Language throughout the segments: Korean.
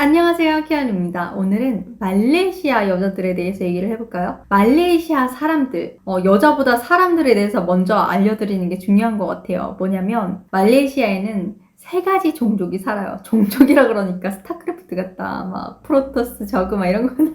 안녕하세요, 키안입니다. 오늘은 말레이시아 여자들에 대해서 얘기를 해볼까요? 말레이시아 사람들, 어, 여자보다 사람들에 대해서 먼저 알려드리는 게 중요한 것 같아요. 뭐냐면, 말레이시아에는 세 가지 종족이 살아요. 종족이라 그러니까 스타크래프트 같다. 막, 프로토스, 저그, 막 이런 거나.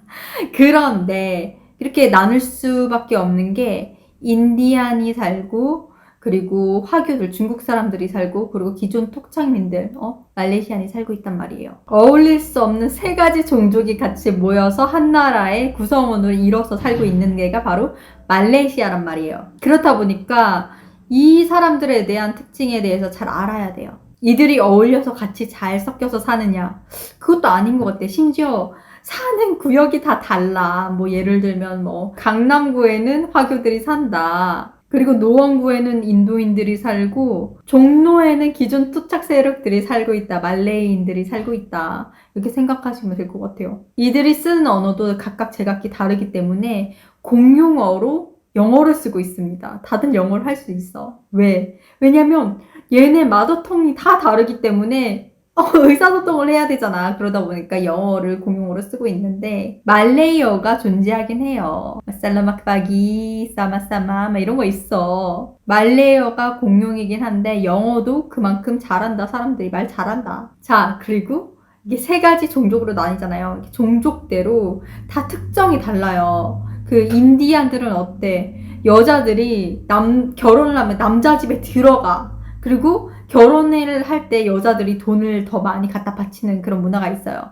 그런데, 이렇게 나눌 수밖에 없는 게, 인디안이 살고, 그리고 화교들, 중국 사람들이 살고, 그리고 기존 톡창민들, 어? 말레이시안이 살고 있단 말이에요. 어울릴 수 없는 세 가지 종족이 같이 모여서 한 나라의 구성원으로 이뤄서 살고 있는 게가 바로 말레이시아란 말이에요. 그렇다 보니까 이 사람들에 대한 특징에 대해서 잘 알아야 돼요. 이들이 어울려서 같이 잘 섞여서 사느냐? 그것도 아닌 것 같아. 심지어 사는 구역이 다 달라. 뭐 예를 들면 뭐 강남구에는 화교들이 산다. 그리고 노원구에는 인도인들이 살고 종로에는 기존 투착 세력들이 살고 있다. 말레이인들이 살고 있다. 이렇게 생각하시면 될 것 같아요. 이들이 쓰는 언어도 각각 제각기 다르기 때문에 공용어로 영어를 쓰고 있습니다. 다들 영어를 할 수 있어. 왜? 왜냐면 얘네 마더통이 다 다르기 때문에 어, 의사소통을 해야 되잖아. 그러다 보니까 영어를 공용어로 쓰고 있는데 말레이어가 존재하긴 해요. 살라마크바기, 사마사마 막 이런 거 있어. 말레이어가 공용이긴 한데 영어도 그만큼 잘한다. 사람들이 말 잘한다. 자, 그리고 이게 세 가지 종족으로 나뉘잖아요. 종족대로 다 특정이 달라요. 그 인디안들은 어때? 여자들이 남 결혼을 하면 남자 집에 들어가. 그리고 결혼을 할 때 여자들이 돈을 더 많이 갖다 바치는 그런 문화가 있어요.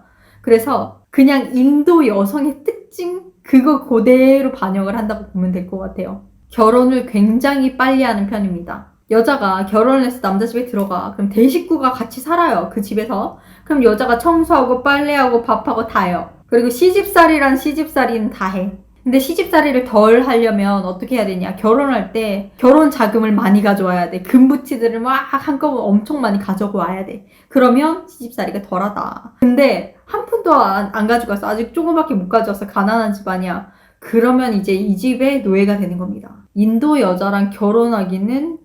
그래서 그냥 인도 여성의 특징 그거 그대로 반영을 한다고 보면 될 것 같아요. 결혼을 굉장히 빨리 하는 편입니다. 여자가 결혼을 해서 남자 집에 들어가. 그럼 대식구가 같이 살아요. 그 집에서. 그럼 여자가 청소하고 빨래하고 밥하고 다 해요. 그리고 시집살이란 시집살이는 다 해. 근데 시집살이를 덜 하려면 어떻게 해야 되냐? 결혼할 때 결혼 자금을 많이 가져와야 돼. 금부치들을 막 한꺼번에 엄청 많이 가져와야 돼. 그러면 시집살이가 덜하다. 근데 한 푼도 안, 안 가져가서 아직 조금밖에 못 가져와서 가난한 집안이야. 그러면 이제 이 집의 노예가 되는 겁니다. 인도 여자랑 결혼하기는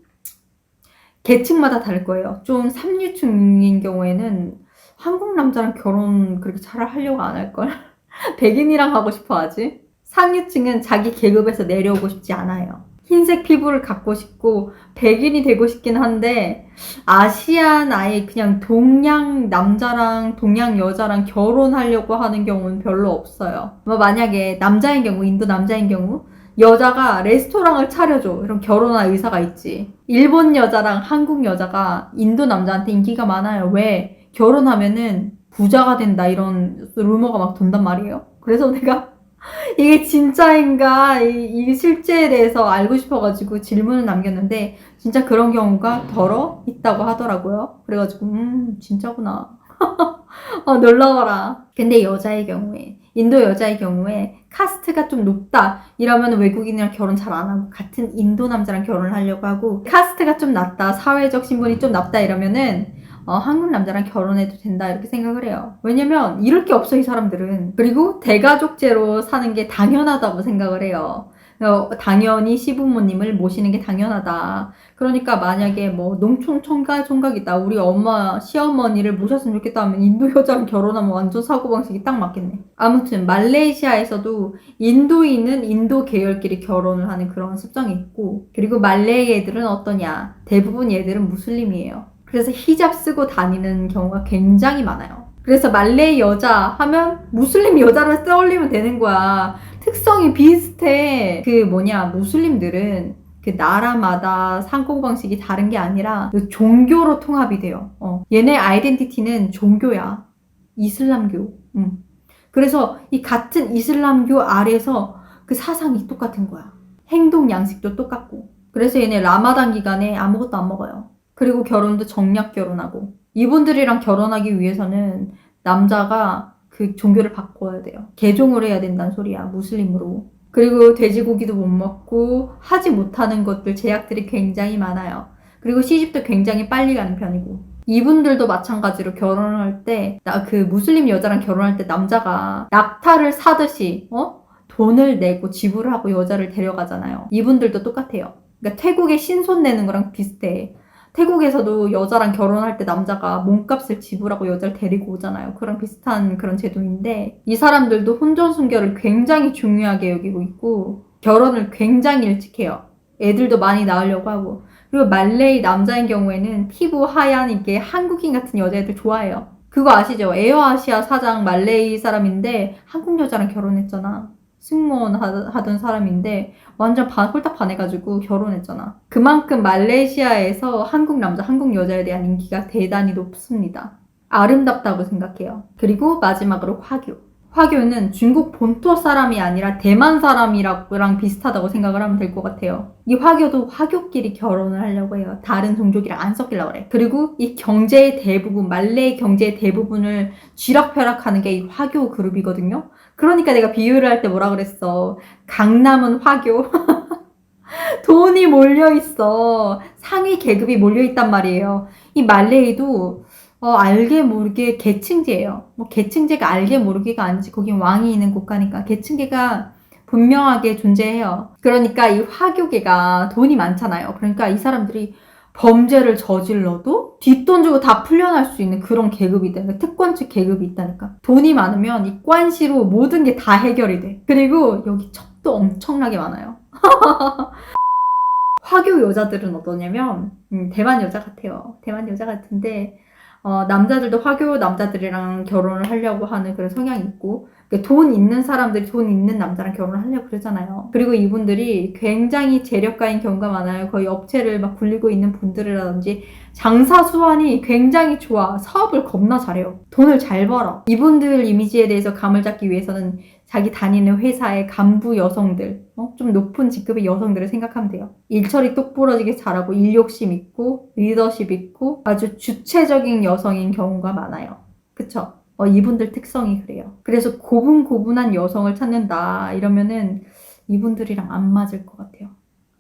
계층마다 다를 거예요. 좀 삼류층인 경우에는 한국 남자랑 결혼 그렇게 잘 하려고 안 할걸? 백인이랑 하고 싶어 하지? 상류층은 자기 계급에서 내려오고 싶지 않아요. 흰색 피부를 갖고 싶고 백인이 되고 싶긴 한데 아시안 아예 그냥 동양 남자랑 동양 여자랑 결혼하려고 하는 경우는 별로 없어요. 뭐 만약에 남자인 경우 인도 남자인 경우 여자가 레스토랑을 차려줘. 그럼 결혼할 의사가 있지. 일본 여자랑 한국 여자가 인도 남자한테 인기가 많아요. 왜? 결혼하면은 부자가 된다 이런 루머가 막 돈단 말이에요. 그래서 내가 이게 진짜인가 이, 이 실제에 대해서 알고 싶어가지고 질문을 남겼는데 진짜 그런 경우가 덜어 있다고 하더라고요. 그래가지고 음 진짜구나. 어, 놀라워라. 근데 여자의 경우에 인도 여자의 경우에 카스트가 좀 높다 이러면 외국인이랑 결혼 잘 안 하고 같은 인도 남자랑 결혼을 하려고 하고 카스트가 좀 낮다 사회적 신분이 좀 낮다 이러면은 어, 한국 남자랑 결혼해도 된다 이렇게 생각을 해요. 왜냐면 이럴 게 없어 이 사람들은. 그리고 대가족제로 사는 게 당연하다고 생각을 해요. 어, 당연히 시부모님을 모시는 게 당연하다. 그러니까 만약에 뭐 농촌 총각 총각이다. 우리 엄마 시어머니를 모셨으면 좋겠다 하면 인도 여자랑 결혼하면 완전 사고방식이 딱 맞겠네. 아무튼 말레이시아에서도 인도인은 인도 계열끼리 결혼을 하는 그런 습성이 있고 그리고 말레이 애들은 어떠냐. 대부분 얘들은 무슬림이에요. 그래서 히잡 쓰고 다니는 경우가 굉장히 많아요. 그래서 말레이 여자 하면 무슬림 여자를 떠올리면 되는 거야. 특성이 비슷해. 그 뭐냐, 무슬림들은 그 나라마다 상고방식이 다른 게 아니라 그 종교로 통합이 돼요. 어. 얘네 아이덴티티는 종교야. 이슬람교. 음. 그래서 이 같은 이슬람교 아래서 그 사상이 똑같은 거야. 행동 양식도 똑같고. 그래서 얘네 라마단 기간에 아무것도 안 먹어요. 그리고 결혼도 정략 결혼하고. 이분들이랑 결혼하기 위해서는 남자가 그 종교를 바꿔야 돼요. 개종을 해야 된다는 소리야. 무슬림으로. 그리고 돼지고기도 못 먹고 하지 못하는 것들 제약들이 굉장히 많아요. 그리고 시집도 굉장히 빨리 가는 편이고. 이분들도 마찬가지로 결혼을 할 때, 나 그 무슬림 여자랑 결혼할 때 남자가 낙타를 사듯이, 어? 돈을 내고 지불을 하고 여자를 데려가잖아요. 이분들도 똑같아요. 그러니까 태국의 신손 내는 거랑 비슷해. 태국에서도 여자랑 결혼할 때 남자가 몸값을 지불하고 여자를 데리고 오잖아요. 그런 비슷한 그런 제도인데 이 사람들도 혼전 순결을 굉장히 중요하게 여기고 있고 결혼을 굉장히 일찍 해요. 애들도 많이 낳으려고 하고 그리고 말레이 남자인 경우에는 피부 하얀 이게 한국인 같은 여자애들 좋아해요. 그거 아시죠? 에어아시아 사장 말레이 사람인데 한국 여자랑 결혼했잖아. 승무원 하- 하던 사람인데 완전 반, 홀딱 반해가지고 결혼했잖아. 그만큼 말레이시아에서 한국 남자, 한국 여자에 대한 인기가 대단히 높습니다. 아름답다고 생각해요. 그리고 마지막으로 화교. 화교는 중국 본토 사람이 아니라 대만 사람이랑 비슷하다고 생각을 하면 될 것 같아요. 이 화교도 화교끼리 결혼을 하려고 해요. 다른 종족이랑 안 섞이려고 그래. 그리고 이 경제의 대부분, 말레이 경제의 대부분을 쥐락펴락하는 게 이 화교 그룹이거든요. 그러니까 내가 비유를 할 때 뭐라 그랬어. 강남은 화교. 돈이 몰려 있어. 상위 계급이 몰려 있단 말이에요. 이 말레이도 어, 알게 모르게 계층제예요. 뭐 계층제가 알게 모르게가 아니지. 거긴 왕이 있는 국가니까 계층계가 분명하게 존재해요. 그러니까 이 화교계가 돈이 많잖아요. 그러니까 이 사람들이 범죄를 저질러도 뒷돈 주고 다 풀려날 수 있는 그런 계급이 돼. 특권층 계급이 있다니까. 돈이 많으면 이 관시로 모든 게 다 해결이 돼. 그리고 여기 척도 엄청나게 많아요. 화교 여자들은 어떠냐면 음, 대만 여자 같아요. 대만 여자 같은데 어, 남자들도 화교 남자들이랑 결혼을 하려고 하는 그런 성향이 있고 그 돈 있는 사람들이 돈 있는 남자랑 결혼을 하려고 그러잖아요. 그리고 이분들이 굉장히 재력가인 경우가 많아요. 거의 업체를 막 굴리고 있는 분들이라든지 장사 수완이 굉장히 좋아. 사업을 겁나 잘해요. 돈을 잘 벌어. 이분들 이미지에 대해서 감을 잡기 위해서는 자기 다니는 회사의 간부 여성들, 어? 좀 높은 직급의 여성들을 생각하면 돼요. 일처리 똑부러지게 잘하고 일욕심 있고 리더십 있고 아주 주체적인 여성인 경우가 많아요. 그쵸? 어, 이분들 특성이 그래요. 그래서 고분고분한 여성을 찾는다 이러면은 이분들이랑 안 맞을 것 같아요.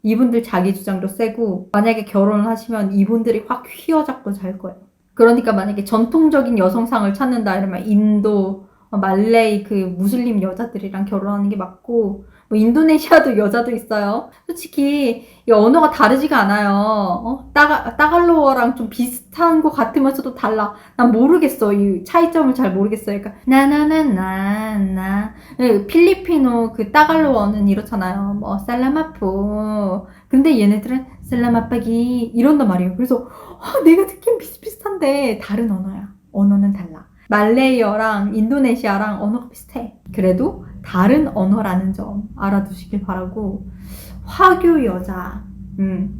이분들 자기 주장도 세고 만약에 결혼을 하시면 이분들이 확 휘어잡고 잘 거예요. 그러니까 만약에 전통적인 여성상을 찾는다 이러면 인도, 어, 말레이 그 무슬림 여자들이랑 결혼하는 게 맞고 뭐 인도네시아도 여자도 있어요. 솔직히 이 언어가 다르지가 않아요. 어? 따가, 따 갈로어랑 좀 비슷한 것 같으면서도 달라. 난 모르겠어. 이 차이점을 잘 모르겠어요. 그러니까 나나나나나 예, 필리피노 그 따갈로어는 이렇잖아요. 뭐 살라마포. 근데 얘네들은 살라마빠기 이런단 말이에요. 그래서 아, 내가 듣긴 비슷비슷한데 다른 언어야. 언어는 달라. 말레이어랑 인도네시아랑 언어가 비슷해. 그래도 다른 언어라는 점 알아두시길 바라고 화교 여자, 음,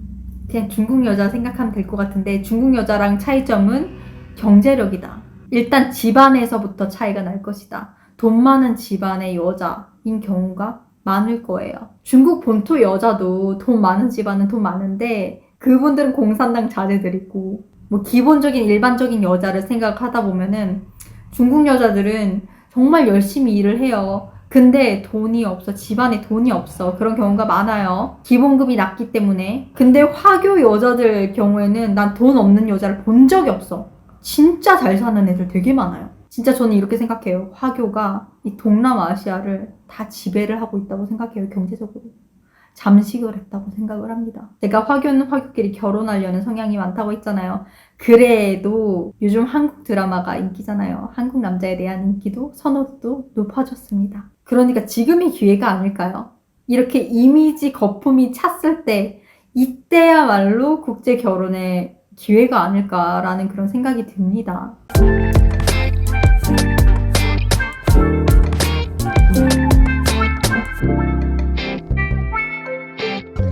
그냥 중국 여자 생각하면 될 것 같은데 중국 여자랑 차이점은 경제력이다. 일단 집안에서부터 차이가 날 것이다. 돈 많은 집안의 여자인 경우가 많을 거예요. 중국 본토 여자도 돈 많은 집안은 돈 많은데 그분들은 공산당 자제들이고 뭐 기본적인 일반적인 여자를 생각하다 보면은 중국 여자들은 정말 열심히 일을 해요. 근데 돈이 없어. 집안에 돈이 없어. 그런 경우가 많아요. 기본급이 낮기 때문에. 근데 화교 여자들 경우에는 난 돈 없는 여자를 본 적이 없어. 진짜 잘 사는 애들 되게 많아요. 진짜 저는 이렇게 생각해요. 화교가 이 동남아시아를 다 지배를 하고 있다고 생각해요. 경제적으로. 잠식을 했다고 생각을 합니다. 제가 화교는 화교끼리 결혼하려는 성향이 많다고 했잖아요. 그래도 요즘 한국 드라마가 인기잖아요. 한국 남자에 대한 인기도 선호도도 높아졌습니다. 그러니까 지금이 기회가 아닐까요? 이렇게 이미지 거품이 찼을 때 이때야말로 국제 결혼의 기회가 아닐까라는 그런 생각이 듭니다.